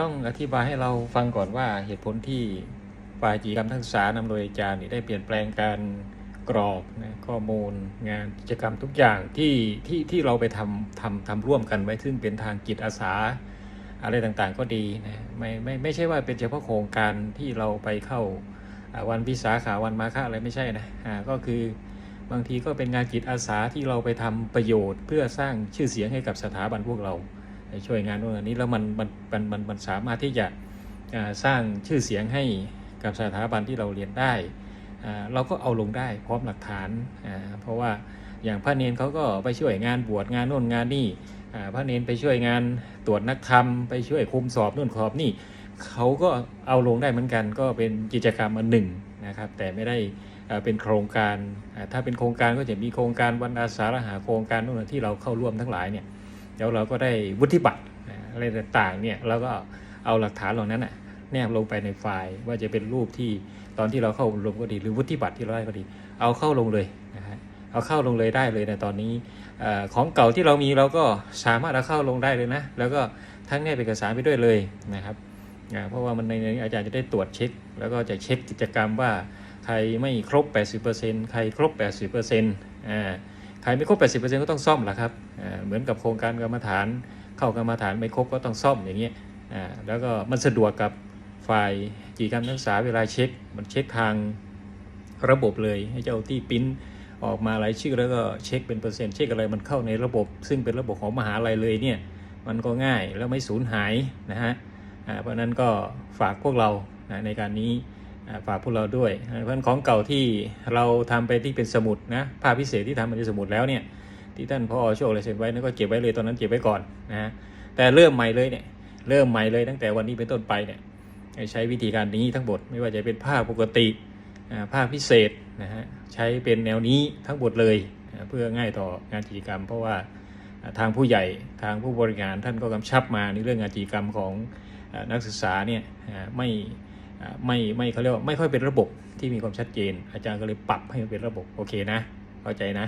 ต้องอธิบายให้เราฟังก่อนว่าเหตุผลที่ฝ่ายกิจกรรมทักษศานำโดยอาจารย์นี่ได้เปลี่ยนแปลงการกรอกนะข้อมูลงานกิจกรรมทุกอย่างที่ที่ที่เราไปทำทำทำร่วมกันไว้ซึ่งเป็นทางจิตอาสาอะไรต่างๆก็ดีนะไม่ไม่ไม่ใช่ว่าเป็นเฉพาะโครงการที่เราไปเข้าวันวิสาขาวันมาฆะอะไรไม่ใช่นะอ่าก็คือบางทีก็เป็นงานจิตอาสาที่เราไปทำประโยชน์ เพื่อสร้างชื่อเสียงให้กับสถาบันพวกเรา ช่วยงานโน่นอันนี้แล้วมันมันมันมันมันสามารถที่จะสร้างชื่อเสียงให้กับสถาบันที่เราเรียนได้ เราก็เอาลงได้พร้อมหลักฐาน เพราะว่าอย่างพระเนนเขาก็ไปช่วยงานบวชงานโน่นงานนี่พระเนนไปช่วยงานตรวจนักธรรมไปช่วยคุมสอบนู่นสอบนี่เขาก็เอาลงได้เหมือนกันก็เป็นกิจกรรมอันหนึ่งนะครับ แต่ไม่ได้เป็นโครงการถ้าเป็นโครงการก็จะมีโครงการวันอาสาฬหาโครงการนู่นที่เราเข้าร่วมทั้งหลายเนี่ย แล้วเราก็ได้วุฒิบัตรอะไรต่างๆเนี่ยเราก็เอาหลักฐานเหล่านั้นน่ะแนบลงไปในไฟล์ว่าจะเป็นรูปที่ตอนที่เราเข้าอบรมก็ดี หรือวุฒิบัตรที่เราได้ก็ดี เอาเข้าลงเลยนะฮะเอาเข้าลงเลยได้เลยในตอนนี้ของเก่าที่เรามีเราก็สามารถเอาเข้าลงได้เลยนะ แล้วก็ทั้งแนบเอกสารไปด้วยเลยนะครับเพราะว่ามันในในอาจารย์จะได้ตรวจเช็ค แล้วก็จะเช็คกิจกรรมว่าใครไม่ครบ 80%ใครครบ 80%อ่า ใครไม่ครบ 80%ก็ต้องซ่อมแหละครับ เหมือนกับโครงการกรรมฐาน เข้ากรรมฐานไม่ครบก็ต้องซ่อมอย่างเงี้ยแล้วก็มันสะดวกกับฝ่ายกิจกรรมนักศึกษาเวลาเช็ค มันเช็คทางระบบเลยให้เจ้าที่ปิ้นออกมารายชื่อแล้วก็เช็คเป็นเปอร์เซ็นต์เช็คอะไรมันเข้าในระบบ ซึ่งเป็นระบบของมหาลัยเลยเนี่ยมันก็ง่ายแล้วไม่สูญหายนะฮะเพราะนั้นก็ฝากพวกเราในการนี้ ฝากพวกเราด้วยเพราะของเก่าที่เราทำไปที่เป็นสมุดนะภาพพิเศษที่ทำเป็นสมุดแล้วเนี่ยที่ท่านพอโชคอะไรเซ็นไว้นั่นก็เก็บไว้เลยตอนนั้นเก็บไว้ก่อนนะฮะแต่เริ่มใหม่เลยเนี่ยเริ่มใหม่เลยตั้งแต่วันนี้เป็นต้นไปเนี่ยใช้วิธีการนี้ทั้งหมดไม่ว่าจะเป็นภาพปกติอ่าภาพพิเศษนะฮะใช้เป็นแนวนี้ทั้งหมดเลยเพื่อง่ายต่องานกิจกรรม เพราะว่าทางผู้ใหญ่ทางผู้บริหารท่านก็กำชับมาในเรื่องงานกิจกรรมของนักศึกษาเนี่ยไม่ ไม่ไม่เขาเรียกว่าไม่ค่อยเป็นระบบที่มีความชัดเจน อาจารย์ก็เลยปรับให้มันเป็นระบบโอเคนะเข้าใจนะ